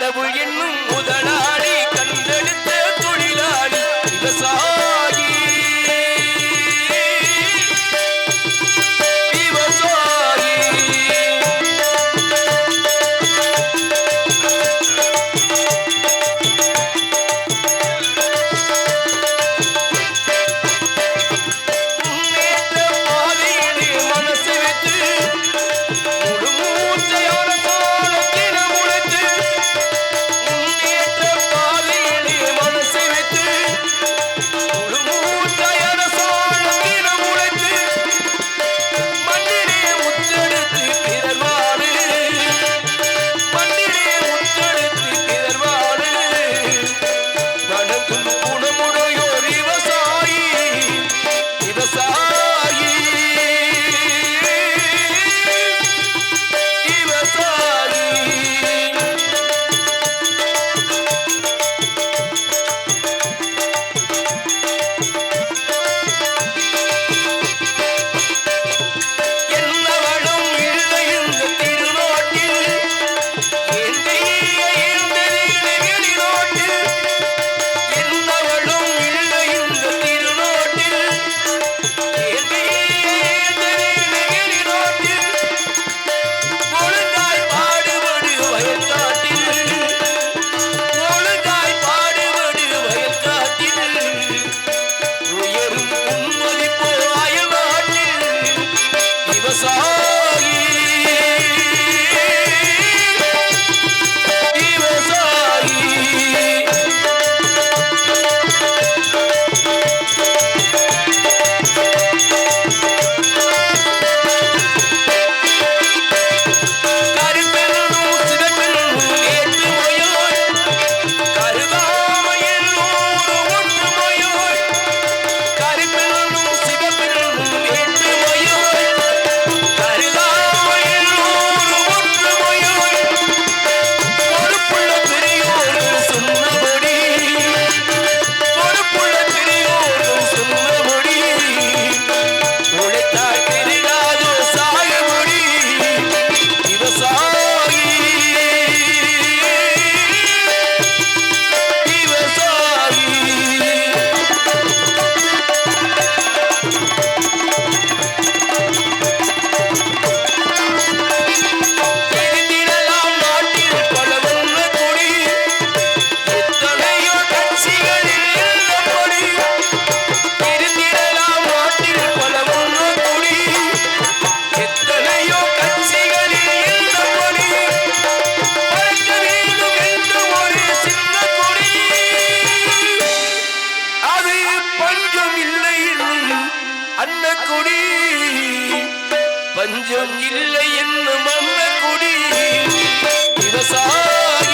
கடவுள் என்னும் முணுமுணு குடி பஞ்சம் இல்லை என்னும் அம்ம குடி விவசாய